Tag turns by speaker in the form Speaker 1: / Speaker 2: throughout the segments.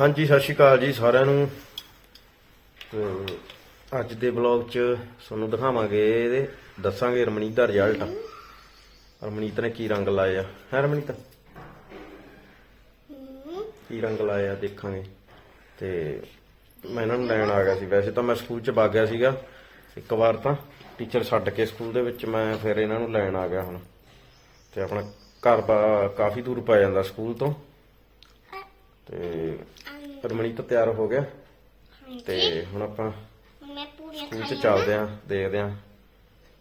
Speaker 1: ਹਾਂਜੀ, ਸਤਿ ਸ਼੍ਰੀ ਅਕਾਲ ਜੀ ਸਾਰਿਆਂ ਨੂੰ। ਤੇ ਅੱਜ ਦੇ ਬਲੌਗ 'ਚ ਤੁਹਾਨੂੰ ਦਿਖਾਵਾਂਗੇ ਇਹਦੇ, ਦੱਸਾਂਗੇ ਰਮਨੀਤ ਦਾ ਰਿਜ਼ਲਟ ਰਮਨੀਤ ਨੇ ਕੀ ਰੰਗ ਲਾਏ ਆ ਹੈ ਰਮਨੀਤ? ਕੀ ਰੰਗ ਲਾਏ ਆ ਦੇਖਾਂਗੇ। ਤੇ ਮੈਂ ਇਹਨਾਂ ਨੂੰ ਲੈਣ ਆ ਗਿਆ ਸੀ। ਵੈਸੇ ਤਾਂ ਮੈਂ ਸਕੂਲ 'ਚ ਵਗ ਗਿਆ ਸੀਗਾ ਇੱਕ ਵਾਰ ਤਾਂ। ਟੀਚਰ ਛੱਡ ਕੇ ਸਕੂਲ ਦੇ ਵਿੱਚ ਮੈਂ ਫਿਰ ਇਹਨਾਂ ਨੂੰ ਲੈਣ ਆ ਗਿਆ ਹੁਣ। ਤੇ ਆਪਣਾ ਘਰ ਬਾ- ਕਾਫੀ ਦੂਰ ਪੈ ਜਾਂਦਾ ਸਕੂਲ ਤੋਂ। ਤੇ ਰਮਣੀਤ ਤਿਆਰ ਹੋ ਗਿਆ। ਤੇ ਹੁਣ ਆਪਾਂ
Speaker 2: ਮੈਂ ਪੂਰੀਆਂ
Speaker 1: ਸਕੂਲ 'ਚ ਚੱਲਦੇ ਆਂ ਦੇਖਦੇ ਆਂ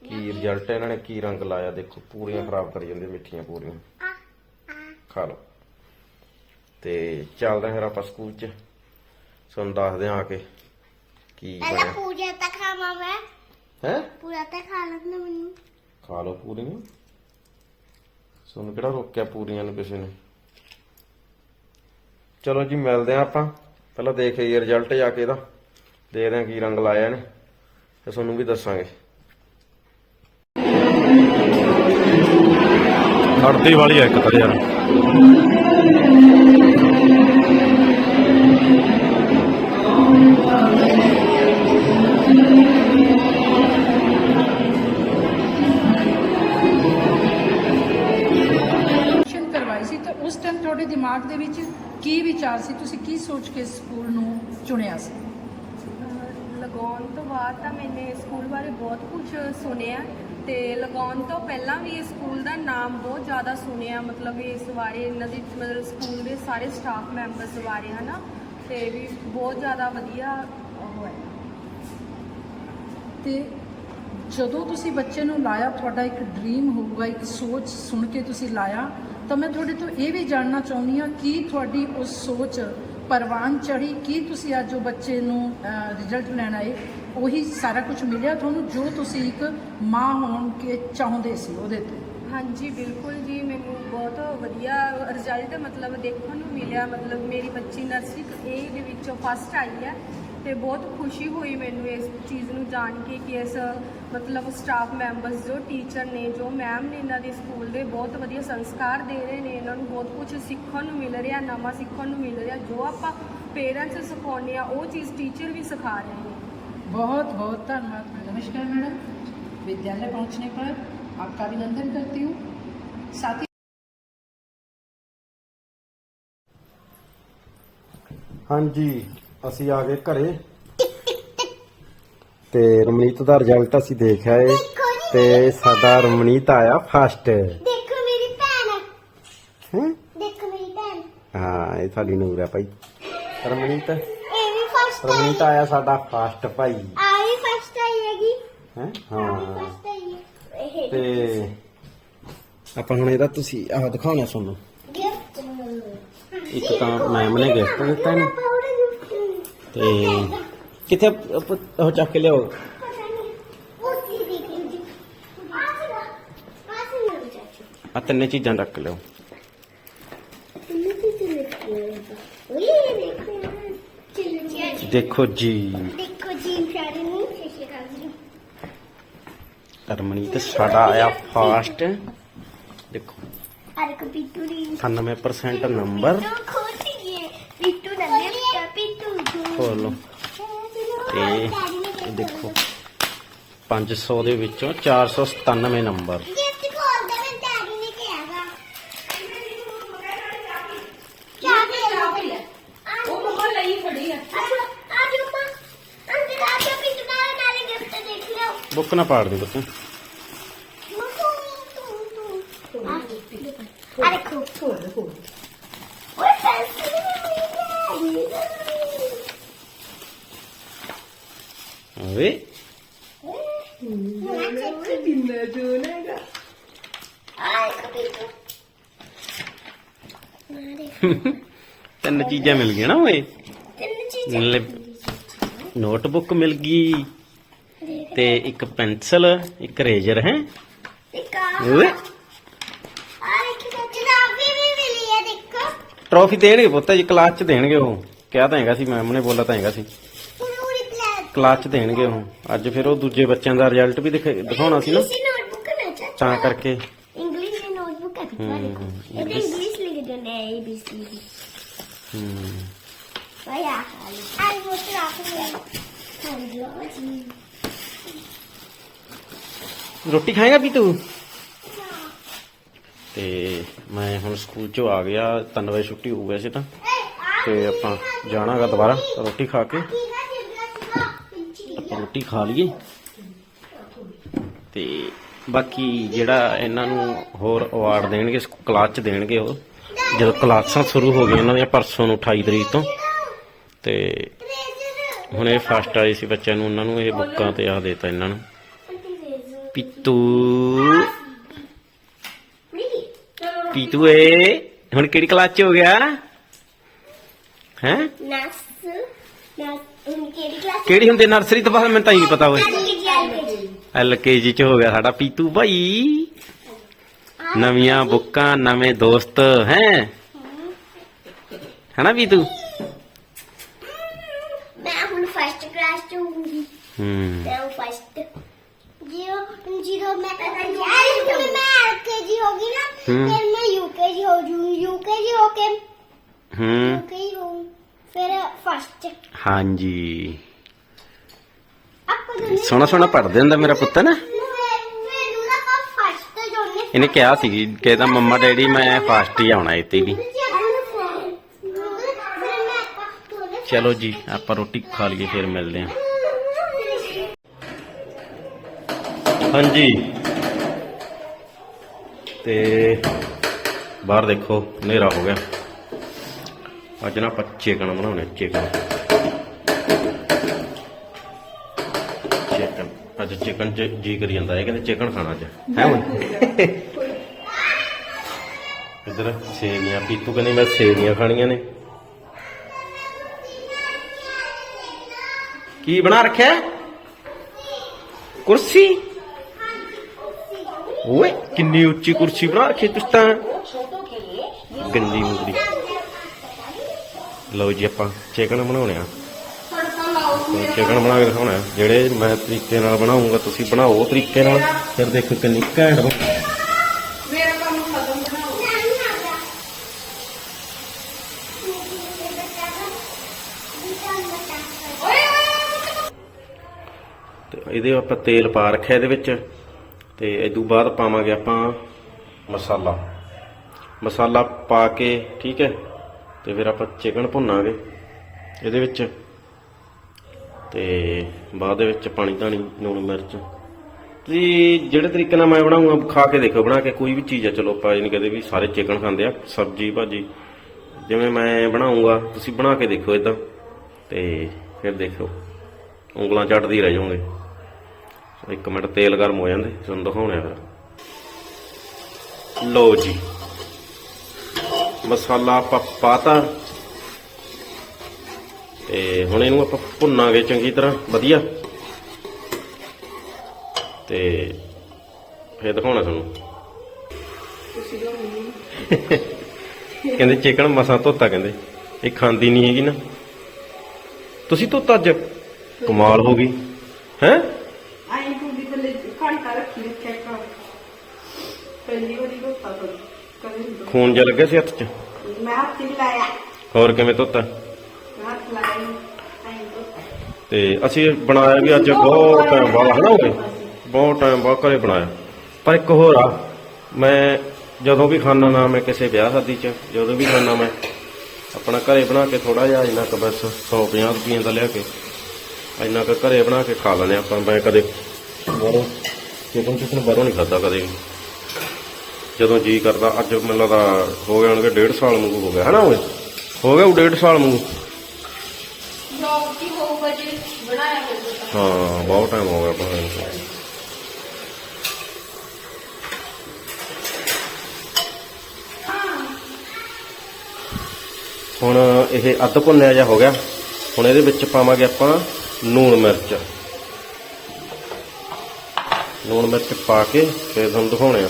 Speaker 1: ਕੀ ਰਿਜ਼ਲਟ ਇਹਨਾਂ ਨੇ ਕੀ ਰੰਗ ਲਾਇਆ ਦੇਖੋ ਪੂਰੀਆਂ ਖਰਾਬ ਕਰੀ ਜਾਂਦੇ ਮਿੱਠੀਆਂ ਪੂਰੀਆਂ। ਖਾ ਲਓ। ਤੇ ਚੱਲਦੇ ਆਂ ਫਿਰ ਆਪਾਂ ਸਕੂਲ 'ਚ। ਤੁਹਾਨੂੰ ਦੱਸਦੇ ਆਂ ਆ ਕੇ ਕੀ
Speaker 2: ਪਹਿਲਾਂ
Speaker 1: ਬਣਿਆ।
Speaker 2: ਪੂਰੀਆਂ ਤਾਂ ਖਾਵਾਂ ਮੈਂ।
Speaker 1: ਹੈ?
Speaker 2: ਪੂਰਾ ਤਾਂ ਖਾ ਲੈਣਾ ਮੈਨੂੰ।
Speaker 1: ਖਾ ਲਓ ਪੂਰੀਆਂ। ਤੁਹਾਨੂੰ ਕਿਹੜਾ ਰੋਕਿਆ ਪੂਰੀਆਂ ਨੂੰ ਕਿਸੇ ਨੇ? ਚਲੋ ਜੀ ਮਿਲਦੇ ਆਂ ਆਪਾਂ। ਪਹਿਲਾਂ ਦੇਖ ਲਈਏ ਰਿਜ਼ਲਟ ਜਾ ਕੇ ਇਹਦਾ। ਦੇਖਦੇ ਆਂ ਕੀ ਰੰਗ ਲਾਇਆ ਨੇ ਤੇ ਤੁਹਾਨੂੰ ਵੀ ਦੱਸਾਂਗੇ। ਖੜਦੀ ਵਾਲੀ ਆ ਇੱਕ ਤਾਂ ਯਾਰ।
Speaker 3: ਐਡਮਿਸ਼ਨ ਕਰਵਾਈ ਸੀ ਤਾਂ ਉਸ ਟਾਈਮ ਤੁਹਾਡੇ ਦਿਮਾਗ ਦੇ ਵਿੱਚ ਕੀ ਵਿਚਾਰ ਸੀ? ਤੁਸੀਂ ਕੀ ਸੋਚ ਕੇ ਸਕੂਲ ਨੂੰ ਚੁਣਿਆ ਸੀ?
Speaker 4: ਲਗਾਉਣ ਤੋਂ ਬਾਅਦ ਤਾਂ ਮੈਨੇ ਸਕੂਲ ਬਾਰੇ ਬਹੁਤ ਕੁਝ ਸੁਣਿਆ ਤੇ ਲਗਾਉਣ ਤੋਂ ਪਹਿਲਾਂ ਵੀ ਇਹ ਸਕੂਲ ਦਾ ਨਾਮ ਬਹੁਤ ਜ਼ਿਆਦਾ ਸੁਣਿਆ। ਮਤਲਬ ਇਸ ਬਾਰੇ ਇਹਨਾਂ ਦੀ ਮਤਲਬ ਸਕੂਲ ਦੇ ਸਾਰੇ ਸਟਾਫ ਮੈਂਬਰਸ ਬਾਰੇ ਹਨਾ? ਤੇ ਵੀ ਬਹੁਤ ਜ਼ਿਆਦਾ ਵਧੀਆ ਉਹ ਹੈ
Speaker 3: ਤੇ ਜਦੋਂ ਤੁਸੀਂ ਬੱਚੇ ਨੂੰ ਲਾਇਆ ਤੁਹਾਡਾ ਇੱਕ ਡ੍ਰੀਮ ਹੋਊਗਾ ਇੱਕ ਸੋਚ ਸੁਣ ਕੇ ਤੁਸੀਂ ਲਾਇਆ ਤਾਂ ਮੈਂ ਤੁਹਾਡੇ ਤੋਂ ਇਹ ਵੀ ਜਾਣਨਾ ਚਾਹੁੰਦੀ ਹਾਂ ਕਿ ਤੁਹਾਡੀ ਉਸ ਸੋਚ ਪਰਵਾਨ ਚੜੀ ਕੀ ਤੁਸੀਂ ਅੱਜ ਉਹ ਬੱਚੇ ਨੂੰ ਰਿਜ਼ਲਟ ਲੈਣ ਆਏ? ਉਹੀ ਸਾਰਾ ਕੁਝ ਮਿਲਿਆ ਤੁਹਾਨੂੰ ਜੋ ਤੁਸੀਂ ਇੱਕ ਮਾਂ ਹੋਣ ਕੇ ਚਾਹੁੰਦੇ ਸੀ ਉਹਦੇ ਤੋਂ?
Speaker 4: ਹਾਂਜੀ, ਬਿਲਕੁਲ ਜੀ, ਮੈਨੂੰ ਬਹੁਤ ਵਧੀਆ ਰਿਜ਼ਲਟ ਮਤਲਬ ਦੇਖਣ ਨੂੰ ਮਿਲਿਆ। ਮਤਲਬ ਮੇਰੀ ਬੱਚੀ ਨਰਸਿੰਗ ਏ ਦੇ ਵਿੱਚੋਂ ਫਸਟ ਆਈ ਹੈ। ਤੇ ਬਹੁਤ ਖੁਸ਼ੀ ਹੋਈ ਮੈਨੂੰ ਇਸ ਚੀਜ਼ ਨੂੰ ਜਾਣ ਕੇ ਕਿ ਇਸ ਮਤਲਬ ਸਟਾਫ ਮੈਂਬਰਸ ਜੋ ਟੀਚਰ ਨੇ ਜੋ ਮੈਮ ਨੇ ਇਹਨਾਂ ਦੇ ਸਕੂਲ ਦੇ ਬਹੁਤ ਵਧੀਆ ਸੰਸਕਾਰ ਦੇ ਰਹੇ ਨੇ ਇਹਨਾਂ ਨੂੰ ਬਹੁਤ ਕੁਝ ਸਿੱਖਣ ਨੂੰ ਮਿਲ ਰਿਹਾ ਨਵਾਂ ਸਿੱਖਣ ਨੂੰ ਮਿਲ ਰਿਹਾ ਜੋ ਆਪਾਂ ਪੇਰੈਂਟਸ ਸਿਖਾਉਂਦੇ ਆ ਉਹ ਚੀਜ਼ ਟੀਚਰ ਵੀ ਸਿਖਾ ਰਹੇ ਨੇ
Speaker 3: बहुत बहुत धन्यवाद मैडम नमस्कार मैडम विद्यालय पहुंचने पर आपका अभिनंदन करती हूँ साथ ही
Speaker 1: ਹਾਂਜੀ ਅਸੀਂ ਆ ਗਏ ਘਰੇ। ਤੇ ਰਮਣੀਤ ਦਾ ਰਿਜ਼ਲਟ ਅਸੀਂ ਦੇਖਿਆ ਏ। ਤੇ ਸਾਡਾ ਰਮਣੀਤ ਆਇਆ ਫਸਟ
Speaker 2: ਦੇਖੋ ਮੇਰੀ ਭੈਣ
Speaker 1: ਹੈ।
Speaker 2: ਦੇਖੋ ਮੇਰੀ ਭੈਣ।
Speaker 1: ਹਾਂ ਇਹ ਸਾਡੀ ਨੂਰ ਹੈ ਭਾਈ। ਰਮਣੀਤ
Speaker 2: ਇਹ ਵੀ ਫਸਟ
Speaker 1: ਰਮਣੀਤ ਆਇਆ ਸਾਡਾ ਫਸਟ ਭਾਈ।
Speaker 2: ਆ ਵੀ ਫਸਟ ਆਈ ਹੈਗੀ।
Speaker 1: ਹੈ? ਹਾਂ।
Speaker 2: ਫਸਟ ਆਈ ਹੈ। ਇਹ
Speaker 1: ਤੇ ਆਪਾਂ ਹੁਣ ਇਹਦਾ ਤੁਸੀਂ ਆਹ ਦਿਖਾਉਣਾ
Speaker 2: ਗਿਫਟ।
Speaker 1: ਇੱਕ ਤਾਂ ਮੈਮ ਨੇ ਗਿਫਟ ਦਿੱਤਾ ਇਹਨੂੰ ਤੇ ਕਿੱਥੇ ਉਹ ਚੱਕ ਕੇ ਲਿਆਓ। ਆ ਤਿੰਨੇ ਚੀਜ਼ਾਂ ਰੱਖ ਲਿਓ। ਦੇਖੋ ਜੀ।
Speaker 2: ਦੇਖੋ ਜੀ ਪਿਆਰੇ ਨੂੰ ਸ਼ੀਸ਼ੇ ਕਰ ਜੀ
Speaker 1: ਰਮਣੀਤ ਸਾਡਾ ਆਇਆ ਫਾਸਟ ਦੇਖੋ।
Speaker 2: ਅਰੇ ਕੋ ਦੀ
Speaker 1: 98% ਨੰਬਰ
Speaker 2: ਪਿੱਟੂ ਖੋਤੀ ਹੈ ਪਿੱਟੂ ਦਾ ਗਿਫਟ ਪਿੱਟੂ
Speaker 1: ਖੋਲੋ ਤੇ ਇਹ ਦੇਖੋ 500 ਦੇ ਵਿੱਚੋਂ 497 ਨੰਬਰ
Speaker 2: ਬੁੱਕ ਨਾ ਮੈਂ ਡੈਡੀ ਨੇ ਕਿਹਾਗਾ ਕੀ ਗਿਆ
Speaker 3: ਉਹ ਮੰਮਾ ਲਈ ਖੜੀ ਹੈ
Speaker 2: ਅੱਜ ਮਾ ਅੰਦਰ ਆ ਕੇ ਪਿੱਟੂ ਨਾਲ ਨਾਲੇ ਗਿਫਟ ਦੇਖ ਲਿਓ
Speaker 1: ਬੁੱਕ ਨਾ ਪਾੜ ਦੇ ਬੱਚੇ
Speaker 2: ਅਰੇ ਖੋ
Speaker 3: ਖੋਲ ਖੋਲ
Speaker 2: ਓਏ ਪੈਸੇ ਨਹੀਂ
Speaker 1: ਓਏ
Speaker 3: ਕਿੰਨਾ ਜੋਨੇਗਾ
Speaker 2: ਆਏ ਕਪੀਟੂ
Speaker 1: ਤਿੰਨ ਚੀਜ਼ਾਂ ਮਿਲ ਗਈਆਂ ਨਾ ਓਏ?
Speaker 2: ਤਿੰਨ ਚੀਜ਼ਾਂ
Speaker 1: ਨੋਟਬੁੱਕ ਮਿਲ ਗਈ ਤੇ ਇੱਕ ਪੈਨਸਲ ਇੱਕ ਰੇਜ਼ਰ ਹੈ?
Speaker 2: ਇੱਕ ਆ
Speaker 1: ਓਏ।
Speaker 2: ਆਏ ਕਿ ਕਿਤਾਬੀ ਵੀ ਮਿਲੀ ਹੈ ਦੇਖੋ।
Speaker 1: ਟਰੋਫੀ ਦੇਣਗੇ ਪੁੱਤ ਜੀ ਕਲਾਸ ਚ ਦੇਣਗੇ ਉਹ। ਕਿਹਾ ਤਾਂ ਹੈਗਾ ਸੀ ਮੈਮ ਨੇ ਬੋਲਾ ਤਾਂ ਹੈਗਾ ਸੀ।
Speaker 2: ਪੂਰੀ
Speaker 1: ਕਲਾਸ ਚ ਦੇਣਗੇ ਉਹ। ਅੱਜ ਫਿਰ ਉਹ ਦੂਜੇ ਬੱਚਿਆਂ ਦਾ ਰਿਜ਼ਲਟ ਵੀ ਦਿਖਾ- ਦਿਖਾਉਣਾ ਸੀ ਨਾ। ਤਾਂ ਕਰਕੇ।
Speaker 2: ਇੰਗਲਿਸ਼ ਦੀ ਨੋਟਬੁੱਕ ਹੈ ਦੇਖੋ ਇਹ ਇੰਗਲਿਸ਼ ਲਿਖ ਦਿੰਦੇ ਆ ਏ ਬੀ ਸੀ ਡੀ
Speaker 1: ਹਮ
Speaker 2: ਆਇਆ ਆਈ ਉਹ
Speaker 1: ਰੋਟੀ ਖਾਏਗਾ ਵੀ ਤੂੰ? ਤੇ ਮੈਂ ਹੁਣ ਸਕੂਲ ਚੋਂ ਆ ਗਿਆ 3 ਵਜੇ ਛੁੱਟੀ ਹੋ ਗਿਆ ਸੀ ਤਾਂ। ਤੇ ਆਪਾਂ ਜਾਣਾਗਾ ਦੁਬਾਰਾ ਰੋਟੀ ਖਾ ਕੇ। ਰੋਟੀ ਖਾ ਲਈਏ। ਤੇ ਬਾਕੀ ਜਿਹੜਾ ਇਹਨਾਂ ਨੂੰ ਹੋਰ ਅਵਾਰਡ ਦੇਣਗੇ ਕਲਾਸ ਚ ਦੇਣਗੇ ਉਹ। ਜਦੋਂ ਕਲਾਸਾਂ ਸ਼ੁਰੂ ਹੋ ਗਈਆਂ ਇਹਨਾਂ ਦੀਆਂ ਪਰਸੋਂ ਨੂੰ 28 ਤਰੀਕ ਤੋਂ ਤੇ ਹੁਣ ਇਹ ਫਸਟ ਆਏ ਸੀ ਬੱਚਿਆਂ ਨੂੰ ਉਹਨਾਂ ਨੂੰ ਇਹ ਬੁੱਕਾਂ ਤੇ ਆ ਦੇਤਾ ਇਹਨਾਂ ਨੂੰ। ਪੀਤੂ। ਪੀਤੂ ਏ ਹੁਣ ਕਿਹੜੀ ਕਲਾਸ ਚ ਹੋ ਗਿਆ? ਹੈ?
Speaker 2: ਉਹ ਕਿਹੜੀ
Speaker 1: ਹੁੰਦੀ ਨਰਸਰੀ ਤੋਂ ਬਾਅਦ ਮੈਨੂੰ ਤਾਂ ਹੀ ਨਹੀਂ ਪਤਾ ਹੋਏ
Speaker 2: ਐਲਕੇਜੀ ਐਲਕੇਜੀ
Speaker 1: ਐਲਕੇਜੀ ਚ ਹੋ ਗਿਆ ਸਾਡਾ ਪੀਤੂ ਭਾਈ। ਨਵੀਆਂ ਬੁੱਕਾਂ ਨਵੇਂ ਦੋਸਤ ਹੈ? ਹੈਨਾ ਪੀਤੂ
Speaker 2: ਮੈਂ ਹੁਣ ਫਸਟ ਕਲਾਸ ਚ ਹੋਊਂਗੀ।
Speaker 1: ਹੂੰ।
Speaker 2: ਮੈਂ ਫਸਟ ਜੀਰੋ ਜੀਰੋ ਮੈਂ ਕਰਾਂਗੀ ਐਲਕੇਜੀ ਮੈਂ ਐਲਕੇਜੀ ਹੋਗੀ ਨਾ
Speaker 1: ਹੂੰ।
Speaker 2: ਫਿਰ ਮੈਂ ਯੂਕੇਜੀ ਹੋ ਜੂੰ ਯੂਕੇਜੀ ਹੋ ਕੇ
Speaker 1: ਹੂੰ।
Speaker 2: ਯੂਕੇਜੀ ਹੋ ਫਿਰ ਫਸਟ
Speaker 1: ਹਾਂਜੀ।
Speaker 2: ਆਪਾਂ ਦੋਨੇ
Speaker 1: ਸੋਹਣਾ ਸੋਹਣਾ ਪੜ੍ਹਦੇ ਹੁੰਦਾ ਮੇਰਾ ਪੁੱਤ ਨਾ
Speaker 2: ਮੈਨੂੰ ਨਾ ਕਾ ਫਸਟ ਜੋਨੇ
Speaker 1: ਇਹਨੇ ਕਿਹਾ ਸੀ ਕਿ ਤਾਂ ਮੰਮਾ ਡੈਡੀ ਮੈਂ ਫਾਸਟ ਹੀ ਆਉਣਾ ਇੱਥੇ ਵੀ। ਚਲੋ ਜੀ, ਆਪਾਂ ਰੋਟੀ ਖਾ ਲਈਏ, ਫਿਰ ਮਿਲਦੇ ਹਾਂ। ਹਾਂਜੀ। ਤੇ ਬਾਹਰ ਦੇਖੋ, ਹਨੇਰਾ ਹੋ ਗਿਆ। ਅੱਜ ਨਾ ਆਪਾਂ ਚਿਕਨ ਬਣਾਉਣੇ ਚਿਕਨ ਅੱਜ ਚਿਕਨ ਜੀ ਕਰੀ ਜਾਂਦਾ ਹੈ ਕਹਿੰਦੇ ਚਿਕਨ ਖਾਣਾ ਅੱਜ। ਹੈ ਹੁਣ? ਇਧਰ ਸੇਵੀਆਂ, ਪੀਤੂ ਕਹਿੰਦੀ ਮੈਂ ਸੇਵੀਆਂ ਖਾਣੀਆਂ ਨੇ। ਕੀ ਬਣਾ ਰੱਖਿਆ? ਕੁਰਸੀ? ਓਏ, ਕਿੰਨੀ ਉੱਚੀ ਕੁਰਸੀ ਬਣਾ ਰੱਖੀ ਤੁਸੀਂ ਤਾਂ। ਗੰਦੀ ਮੁੰਦਰੀ ਲਓ ਜੀ ਆਪਾਂ ਚਿਕਨ ਬਣਾਉਣੇ ਆ। ਚਿਕਨ ਬਣਾ ਕੇ ਦਿਖਾਉਣਾ। ਜਿਹੜੇ ਮੈਂ ਤਰੀਕੇ ਨਾਲ ਬਣਾਉਂਗਾ ਤੁਸੀਂ ਬਣਾਓ ਤਰੀਕੇ ਨਾਲ। ਫਿਰ ਦੇਖੋ ਕਿੰਨੀ ਘੈਂਟ ਬਣ
Speaker 3: ਮੇਰਾ ਕੰਮ ਖਤਮ ਬਣਾਓ।
Speaker 1: ਤੇ ਇਹਦੇ ਆਪਾਂ ਤੇਲ ਪਾ ਰੱਖਿਆ ਇਹਦੇ ਵਿੱਚ। ਤੇ ਇਦੋਂ ਬਾਅਦ ਪਾਵਾਂਗੇ ਆਪਾਂ ਮਸਾਲਾ। ਮਸਾਲਾ ਪਾ ਕੇ ਠੀਕ ਹੈ? ਤੇ ਫਿਰ ਆਪਾਂ ਚਿਕਨ ਭੁੰਨਾਂਗੇ ਇਹਦੇ ਵਿੱਚ। ਤੇ ਬਾਅਦ ਦੇ ਵਿੱਚ ਪਾਣੀ ਧਾਣੀ, ਲੂਣ ਮਿਰਚ। ਤੁਸੀਂ ਜਿਹੜੇ ਤਰੀਕੇ ਨਾਲ ਮੈਂ ਬਣਾਉਂਗਾ ਖਾ ਕੇ ਦੇਖੋ ਬਣਾ ਕੇ। ਕੋਈ ਵੀ ਚੀਜ਼ ਆ, ਚਲੋ ਆਪਾਂ ਇਹ ਨਹੀਂ ਕਹਦੇ ਵੀ ਸਾਰੇ ਚਿਕਨ ਖਾਂਦੇ ਆ, ਸਬਜੀ, ਭਾਜੀ। ਜਿਵੇਂ ਮੈਂ ਬਣਾਉਂਗਾ ਤੁਸੀਂ ਬਣਾ ਕੇ ਦੇਖੋ ਇਦਾਂ ਤੇ ਫਿਰ ਦੇਖੋ ਉਂਗਲਾਂ ਚੱਟਦੀ ਰਹਿ ਜਾਓਗੇ। ਇੱਕ ਮਿੰਟ ਤੇਲ ਗਰਮ ਹੋ ਜਾਂਦੇ, ਤੁਹਾਨੂੰ ਦਿਖਾਉਣੇ ਆ ਫਿਰ। ਲਓ ਜੀ। ਮਸਾਲਾ ਆਪਾਂ ਪਾਤਾ ਤੇ ਹੁਣ ਇਹਨੂੰ ਆਪਾਂ ਭੁੰਨਾਂਗੇ ਚੰਗੀ ਤਰ੍ਹਾਂ ਵਧੀਆ। ਤੇ ਫਿਰ ਦਿਖਾਉਣਾ ਤੁਹਾਨੂੰ। ਕਹਿੰਦੇ ਚਿਕਨ ਮਸਾਂ ਧੋਤਾ ਕਹਿੰਦੇ। ਇਹ ਖਾਂਦੀ ਨਹੀਂ ਹੈਗੀ ਨਾ। ਤੁਸੀਂ ਧੋਤਾ ਅੱਜ? ਕਮਾਲ ਹੋ ਗਈ। ਹੈ?
Speaker 3: ਆਈ ਤੇ ਘੰਟਾ ਰੱਖੀ ਰੱਖਿਆ ਕਰ ਪਹਿਲੀ ਵਾਰੀ ਧੋਤਾ ਕਰ ਕਦੇ
Speaker 1: ਖੂਨ ਜਿਹਾ ਲੱਗਿਆ ਸੀ ਹੱਥ 'ਚ।
Speaker 3: ਮੈਂ ਹੱਥ ਹੀ ਲਾਇਆ।
Speaker 1: ਹੋਰ ਕਿਵੇਂ ਧੋਤਾ
Speaker 3: ਮੈਂ ਹੱਥ ਲਾਇਆ ਹੀ ਆਈ ਧੋਤਾ
Speaker 1: ਤੇ ਅਸੀਂ ਬਣਾਇਆ ਵੀ ਅੱਜ ਬਹੁਤ ਟਾਈਮ ਬਾਅਦ, ਹਨਾ ਹੋਵੇ ਬਹੁਤ ਟਾਈਮ ਬਾਅਦ ਘਰੇ ਬਣਾਇਆ। ਪਰ ਇੱਕ ਹੋਰ ਆ, ਮੈਂ ਜਦੋਂ ਵੀ ਖਾਣਾ ਨਾ ਮੈਂ ਕਿਸੇ ਵਿਆਹ ਸ਼ਾਦੀ 'ਚ, ਜਦੋਂ ਵੀ ਖਾਣਾ ਮੈਂ, ਆਪਣਾ ਘਰੇ ਬਣਾ ਕੇ ਥੋੜਾ ਜਿਹਾ ਇੰਨਾ ਕੁ ਬਸ 150 ਰੁਪਏ ਦਾ ਲਿਆ ਕੇ, ਇੰਨਾ ਕੁ ਘਰੇ ਬਣਾ ਕੇ ਖਾ ਲੈਂਦੇ ਆਪਾਂ। ਮੈਂ ਕਦੇ ਬਾਹਰੋਂ ਚਿਕਨ ਚਿਕਨ ਬਾਹਰੋਂ ਨਹੀਂ ਖਾਦਾ ਕਦੇ ਜਦੋਂ ਜੀ ਕਰਦਾ, ਅੱਜ ਮੈਨੂੰ ਲੱਗਦਾ ਹੋ ਗਏ ਹੋਣਗੇ ਡੇਢ ਸਾਲ ਨੂੰ ਹੋ ਗਿਆ, ਹਨਾ ਓਏ ਹੋ ਗਿਆ ਉਹ ਡੇਢ ਸਾਲ ਨੂੰ
Speaker 4: ਜੋਬ ਕੀ ਹੋਊਗਾ ਬਣਾਇਆ ਹੋਊਗਾ।
Speaker 1: ਹਾਂ, ਬਹੁਤ ਟਾਈਮ ਹੋ ਗਿਆ ਬਣਾਏ ਨੂੰ। ਹੁਣ ਇਹ ਅੱਧ ਭੁੰਨਿਆ ਜਿਹਾ ਹੋ ਗਿਆ। ਹੁਣ ਇਹਦੇ ਵਿੱਚ ਪਾਵਾਂਗੇ ਆਪਾਂ ਲੂਣ ਮਿਰਚ। ਲੂਣ ਮਿਰਚ ਪਾ ਕੇ ਫਿਰ ਤੁਹਾਨੂੰ ਦਿਖਾਉਣੇ ਆ।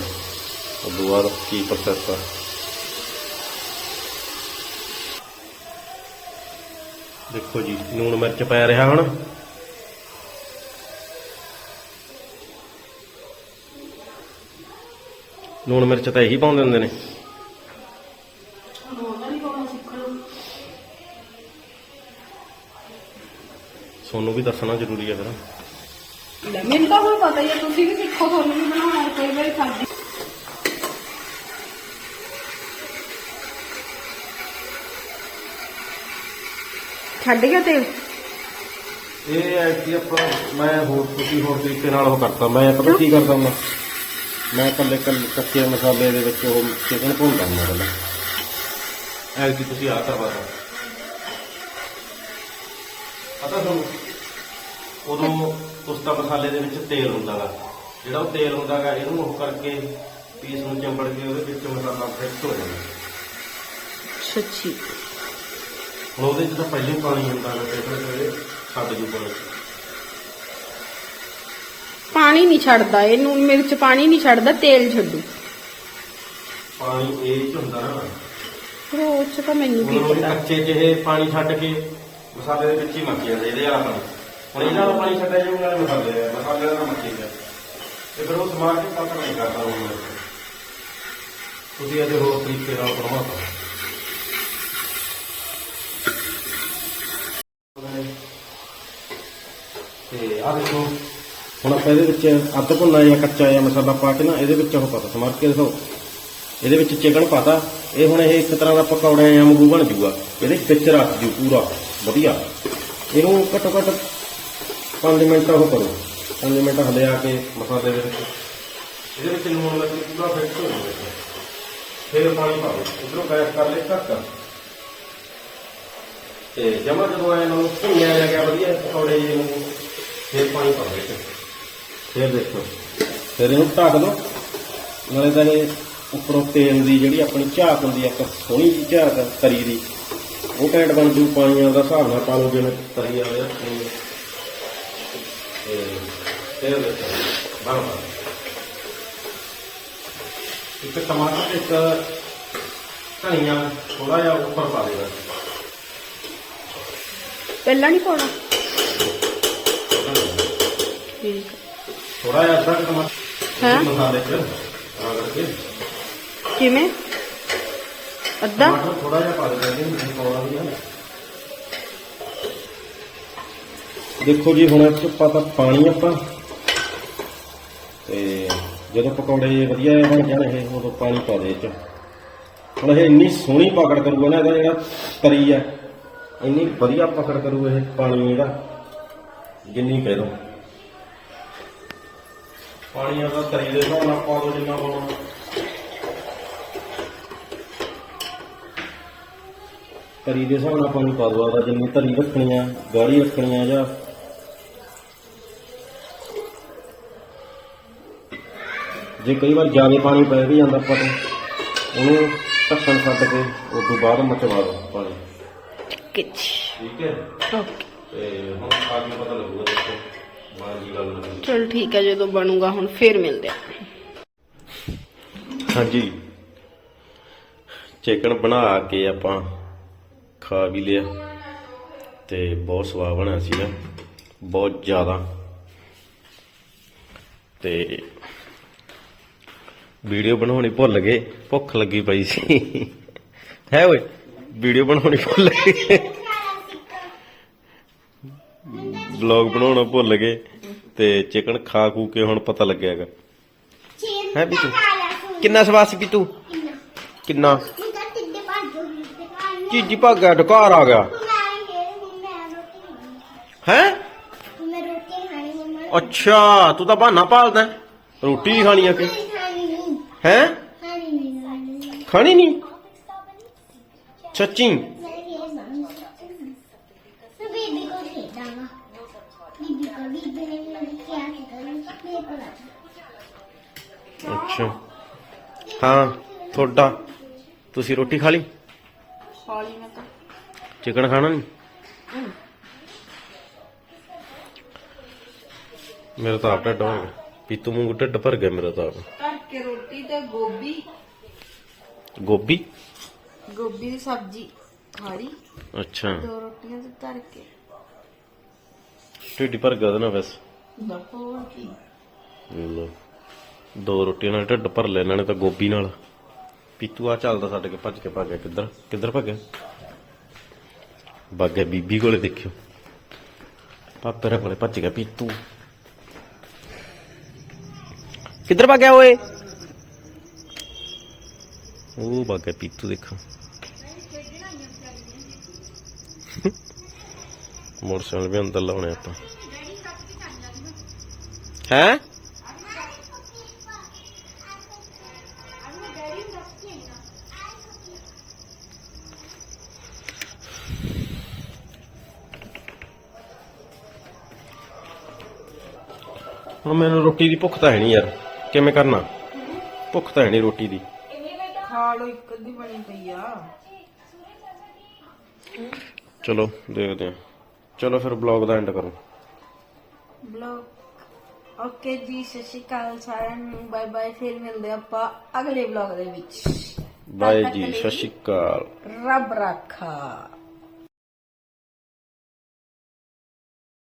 Speaker 1: ਉਦੋਂ ਬਾਅਦ ਕੀ ਪ੍ਰੋਸੈਸ ਆ। ਦੇਖੋ ਜੀ, ਲੂਣ ਮਿਰਚ ਪੈ ਰਿਹਾ ਹੁਣ। ਲੂਣ ਮਿਰਚ ਤਾਂ ਇਹੀ ਪਾਉਂਦੇ ਹੁੰਦੇ ਨੇ। ਤੁਹਾਨੂੰ ਵੀ ਦੱਸਣਾ ਜ਼ਰੂਰੀ ਹੈ ਫਿਰ।
Speaker 4: ਮੈਨੂੰ ਤਾਂ ਹੁਣ ਪਤਾ ਹੀ ਹੈ, ਤੁਸੀਂ ਵੀ ਸਿੱਖੋ, ਤੁਹਾਨੂੰ ਵੀ ਬਣਾਉਣਾ ਕਈ ਵਾਰੀ ਖਾਂਦੀ ਛੱਡ ਗਿਆ ਤੇਲ
Speaker 1: ਇਹ ਕਿ ਆਪਾਂ ਮੈਂ ਹੋਰ ਤੁਸੀਂ ਹੋਰ ਤਰੀਕੇ ਨਾਲ ਉਹ ਕਰਤਾ। ਮੈਂ ਪਤਾ ਕੀ ਕਰਦਾ ਮੈਂ ਮੈਂ ਕੱਲੇ ਕੱਲੇ ਕੱਚੇ ਮਸਾਲੇ ਦੇ ਵਿੱਚ ਉਹ ਚਿਕਨ ਭੁੰਨਦਾ ਹੁੰਦਾ ਪਹਿਲਾਂ। ਐ ਕਿ ਤੁਸੀਂ ਆ ਕਰਵਾ ਦੋ ਪਤਾ ਤੁਹਾਨੂੰ? ਉਦੋਂ ਉਸ ਦਾ ਮਸਾਲੇ ਦੇ ਵਿੱਚ ਤੇਲ ਹੁੰਦਾ ਗਾ ਜਿਹੜਾ ਉਹ ਤੇਲ ਹੁੰਦਾ ਗਾ ਇਹਨੂੰ ਉਹ ਕਰਕੇ ਪੀਸ ਨੂੰ ਚੰਬੜ ਕੇ ਉਹਦੇ ਵਿੱਚ ਮਸਾਲਾ ਫਿਕਸ ਹੋ ਜਾਂਦਾ।
Speaker 4: ਸੱਚੀ
Speaker 1: ਹੁਣ ਉਹਦੇ 'ਚ ਤਾਂ ਪਹਿਲੇ ਪਾਣੀ ਹੁੰਦਾ ਗਾ ਤੇ ਫਿਰ ਛੱਡ ਜੂ ਪਾਣੀ
Speaker 4: ਪਾਣੀ ਨਹੀਂ ਛੱਡਦਾ ਇਹ ਨੂਨ ਮਿਰਚ ਪਾਣੀ ਨਹੀਂ ਛੱਡਦਾ ਤੇਲ ਛੱਡੂ।
Speaker 1: ਪਾਣੀ ਇਹ 'ਚ ਹੁੰਦਾ ਨਾ।
Speaker 4: ਪਰ ਉਹ ਚ ਤਾਂ ਮੈਨੂੰ ਕੀ
Speaker 1: ਹੁਣ ਉਹ
Speaker 4: ਪਤਾ।
Speaker 1: ਕੱਚੇ ਜਿਹੇ ਪਾਣੀ ਛੱਡ ਕੇ ਮਸਾਲੇ ਦੇ ਵਿੱਚ ਹੀ ਮੱਕੀ ਜਾਂਦਾ ਇਹਦੇ ਵਾਲਾ ਪਾਣੀ ਹੁਣ ਇਹਨਾਂ ਦਾ ਪਾਣੀ ਛੱਡਿਆ ਜਾਊਗਾ ਨਾਲੇ ਮਸਾਲੇ ਦਾ ਮਸਾਲੇ ਦਾ ਤਾਂ ਮੱਕੀ ਗਿਆ ਤੇ ਫਿਰ ਉਹ ਸਮਾਰ ਕੇ ਨਹੀਂ ਕਰਦਾ ਹੁਣ ਤੁਸੀਂ ਇਹਦੇ ਹੋਰ ਤਰੀਕੇ ਨਾਲ ਬਣਵਾ ਸਕਦੇ ਤੇ ਆ ਦੇਖੋ, ਹੁਣ ਆਪਾਂ ਇਹਦੇ ਵਿੱਚ ਅੱਧ ਭੁੰਨਾ ਜਾਂ ਕੱਚਾ ਜਾਂ ਮਸਾਲਾ ਪਾ ਕੇ ਨਾ ਇਹਦੇ ਵਿੱਚ ਉਹ ਪਤਾ ਸਮਾਰ ਕੇ ਦੇਖੋ ਇਹਦੇ ਵਿੱਚ ਚਿਕਨ ਪਾਤਾ ਇਹ ਹੁਣ ਇਹ ਇੱਕ ਤਰ੍ਹਾਂ ਦਾ ਪਕੌੜਿਆਂ ਜਾਂ ਵਾਂਗੂ ਬਣ ਜੂਗਾ ਇਹਦੇ ਵਿੱਚ ਰੱਖ ਜੂ ਪੂਰਾ, ਵਧੀਆ। ਇਹਨੂੰ ਘੱਟੋ ਘੱਟ 5 ਮਿੰਟ ਉਹ ਕਰੋ। 5 ਮਿੰਟ ਹਲਿਆ ਕੇ ਮਸਾਲੇ ਦੇ ਵਿੱਚ। ਇਹਦੇ ਵਿੱਚ ਲੂਣ ਲੱਗ ਕੇ ਪੂਰਾ ਫਿਕਸ ਹੋ ਜਾਊਗਾ। ਫਿਰ ਪਾਣੀ ਪਾਓ ਇਧਰੋਂ ਗੈਸ ਕਰ ਲੈ ਘੱਟ ਤੇ ਜਮਾ ਜਦੋਂ ਆਇਆ ਨੂੰ ਭੁੰਨਿਆ ਗਿਆ ਵਧੀਆ ਪਕੌੜੇ ਜਿਹੇ ਨੂੰ। ਫਿਰ ਪਾਣੀ ਪਾਓ ਵਿੱਚ ਫਿਰ ਦੇਖੋ। ਫਿਰ ਇਹਨੂੰ ਢੱਕ ਦੋ। ਨਾਲੇ ਤਾਂ ਇਹ ਉੱਪਰੋਂ ਤੇਲ ਦੀ ਜਿਹੜੀ ਆਪਣੀ ਝਾਕ ਹੁੰਦੀ ਆ ਇੱਕ ਸੋਹਣੀ ਜਿਹੀ ਝਾਕ ਤਰੀ ਦੀ ਉਹ ਟੈਂਟ ਬਣ ਜੂ ਪਾਣੀਆਂ ਦਾ ਹਿਸਾਬ ਨਾਲ ਪਾ ਲਓ ਜਿਵੇਂ ਤਰੀ ਆਵੇ ਆਪਣੀ ਤੇ ਫਿਰ ਦੇਖੋ ਬਣ ਬਣ ਇੱਕ ਟਮਾਟਰ ਇੱਕ ਧਨੀਆ ਥੋੜਾ ਜਿਹਾ ਉੱਪਰ ਪਾ ਦੇਣਾ।
Speaker 4: ਪਹਿਲਾਂ ਨਹੀਂ ਪਾਉਣਾ? ਠੀਕ।
Speaker 1: ਥੋੜਾ ਜਿਹਾ ਅੱਧਾ ਕੁ ਟਮਾਟਰ
Speaker 4: ਹੈਂ?
Speaker 1: ਮਸਾਲੇ ਚ ਕਰਕੇ।
Speaker 4: ਕਿਵੇਂ? ਅੱਧਾ?
Speaker 1: ਥੋੜਾ ਜਿਹਾ ਪਾ ਜੀ ਨਹੀਂ ਪਾਉਣਾ ਵੀ ਹੈ। ਦੇਖੋ ਜੀ ਹੁਣ ਇਹ 'ਚ ਪਤਾ ਪਾਣੀ ਆਪਾਂ। ਤੇ ਜਦੋਂ ਪਕੌੜੇ ਵਧੀਆ ਬਣ ਜਾਣ ਇਹ ਉਦੋਂ ਪਾਣੀ ਪਾ ਦੇ ਚ ਹੁਣ ਇਹ ਇੰਨੀ ਸੋਹਣੀ ਪਕੜ ਕਰੂਗਾ ਨਾ ਇਹਦਾ ਜਿਹੜਾ ਤਰੀ ਆ ਇੰਨੀ ਵਧੀਆ ਪਕੜ ਕਰੂ ਇਹ ਪਾਣੀ ਇਹਦਾ। ਜਿੰਨੀ ਕਹਿ ਦੋ। ਪਾਣੀ ਆਦਾ ਤਰੀ ਦੇ ਹਿਸਾਬ ਨਾਲ ਪਾ ਦੋ ਜਿੰਨਾ ਪਾਉਣਾ। ਤਰੀ ਦੇ ਹਿਸਾਬ ਨਾਲ ਪਾਣੀ ਪਾ ਦੋ ਆਦਾ ਜਿੰਨੀ ਤਰੀ ਰੱਖਣੀ ਆ ਗਾੜੀ ਰੱਖਣੀ ਆ ਜਾਂ ਜੇ ਕਈ ਵਾਰ ਜ਼ਿਆਦਾ ਪਾਣੀ ਪੈ ਵੀ ਜਾਂਦਾ ਆਪਾਂ ਤੋਂ ਉਹਨੂੰ ਢੱਕਣ ਛੱਡ ਕੇ ਉਸ ਤੋਂ ਬਾਅਦ ਮਚਵਾ ਦੋ ਪਾਣੀ।
Speaker 4: ਕਿਚ
Speaker 1: ਠੀਕ ਹੈ?
Speaker 4: ਓਕੇ।
Speaker 1: ਤੇ ਹੁਣ ਖਾ ਕੇ ਪਤਾ ਲੱਗੂਗਾ ਦੇਖੋ।
Speaker 4: ਚਲ ਠੀਕ ਹੈ, ਜਦੋਂ ਬਣੂਗਾ ਹੁਣ ਫੇਰ ਮਿਲਦੇ ਆ
Speaker 1: ਹਾਂਜੀ। ਚਿਕਨ ਬਣਾ ਕੇ ਆਪਾਂ ਖਾ ਵੀ ਲਿਆ ਤੇ ਬਹੁਤ ਸਵਾਦ ਬਣਿਆ ਸੀਗਾ ਬਹੁਤ ਜ਼ਿਆਦਾ। ਤੇ ਵੀਡੀਓ ਬਣਾਉਣੀ ਭੁੱਲ ਗਏ, ਭੁੱਖ ਲੱਗੀ ਪਈ ਸੀ। ਹੈ ਓਏ, ਵੀਡੀਓ ਬਣਾਉਣੀ ਭੁੱਲ ਗਏ। ਵਲੌਗ ਬਣਾਉਣਾ ਭੁੱਲ ਗਏ ਤੇ ਚਿਕਨ ਖਾ ਖੂ ਕੇ ਹੁਣ ਪਤਾ ਲੱਗਿਆਗਾ ਹੈ ਵੀ ਤੂੰ? ਕਿੰਨਾ ਸਵਾਦ ਸੀ ਪੀਤੂ ਕਿੰਨਾ? ਚੀਜੀ ਭੱਗ ਗਿਆ ਡਕਾਰ ਆ ਗਿਆ। ਹੈ? ਅੱਛਾ ਤੂੰ ਤਾਂ ਬਹਾਨਾ ਭਾਲਦਾ ਹੈ। ਰੋਟੀ ਖਾਣੀ ਆ ਕਿ? ਹੈ? ਖਾਣੀ ਨਹੀਂ ਸੱਚੀ? ਹਾਂ ਤੁਹਾਡਾ। ਤੁਸੀਂ ਰੋਟੀ ਖਾ ਲਈ?
Speaker 4: ਖਾ ਲਈ ਮੈਂ ਤਾਂ।
Speaker 1: ਚਿਕਨ ਖਾਣਾ ਨਹੀਂ? ਮੇਰਾ ਤਾਂ ਆਪ ਢਿੱਡ ਹੋ ਗਿਆ। ਪੀਤੂ ਮੂੰਹ ਢਿੱਡ ਭਰ ਗਿਆ ਮੇਰਾ ਤਾਂ ਆਪ।
Speaker 4: ਧਰ ਕੇ ਰੋਟੀ ਤੇ ਗੋਭੀ।
Speaker 1: ਗੋਭੀ?
Speaker 4: ਗੋਭੀ ਦੀ ਸਬਜ਼ੀ ਖਾੜੀ
Speaker 1: ਅੱਛਾ।
Speaker 4: ਦੋ ਰੋਟੀਆਂ ਤੇ ਧਰ ਕੇ।
Speaker 1: ਢਿੱਡ ਭਰ ਗਿਆ ਉਹਦੇ ਨਾਲ ਬਸ
Speaker 4: ਹੋਰ ਕੀ।
Speaker 1: ਲਓ। ਦੋ ਰੋਟੀਆਂ ਨਾਲ ਢਿੱਡ ਭਰ ਲਿਆ ਇਹਨਾਂ ਨੇ ਤਾਂ ਗੋਭੀ ਨਾਲ। ਪੀਤੂ ਆ ਚੱਲਦਾ ਛੱਡ ਕੇ ਭੱਜ ਕੇ ਭੱਜ ਕਿੱਧਰ? ਕਿੱਧਰ ਭੱਜ ਗਿਆ ਬੀਬੀ ਕੋਲੇ, ਦੇਖਿਓ। ਪਾਪੇ ਰੇ ਕੋਲੇ ਭੱਜ ਗਿਆ ਪੀਤੂ। ਕਿੱਧਰ ਭੱਗ ਓਏ? ਉਹ ਭੱਗ ਪੀਤੂ, ਦੇਖੋ। ਮੋਟਰਸਾਈਕਲ ਵੀ ਅੰਦਰ ਲਾਉਣੇ ਆਪਾਂ। ਹੈ? ਹੁਣ ਮੈਨੂੰ ਰੋਟੀ ਦੀ ਭੁੱਖ ਤਾਂ ਹੈ ਨਹੀਂ ਯਾਰ। ਕਿਵੇਂ ਕਰਨਾ? ਭੁੱਖ ਤਾਂ ਹੈ ਨਹੀਂ ਰੋਟੀ ਦੀ।
Speaker 5: ਖਾ ਲੋ ਇੱਕ ਅੱਧੀ ਬਣੀ ਪਈ ਆ।
Speaker 1: ਚਲੋ ਦੇਖਦੇ ਹਾਂ। ਚਲੋ ਫਿਰ ਬਲੌਗ ਦਾ ਐਂਡ ਕਰੋ।
Speaker 5: ਬਲੌਗ ਓਕੇ ਜੀ ਸਤਿ ਸ਼੍ਰੀ ਅਕਾਲ ਸਾਰਿਆਂ ਨੂੰ। ਬਾਏ ਬਾਏ ਫਿਰ ਮਿਲਦੇ ਆਪਾਂ ਅਗਲੇ ਬਲੌਗ ਦੇ ਵਿੱਚ।
Speaker 1: ਬਾਏ ਜੀ ਸਤਿ ਸ਼੍ਰੀ ਅਕਾਲ।
Speaker 5: ਰੱਬ ਰਾਖਾ।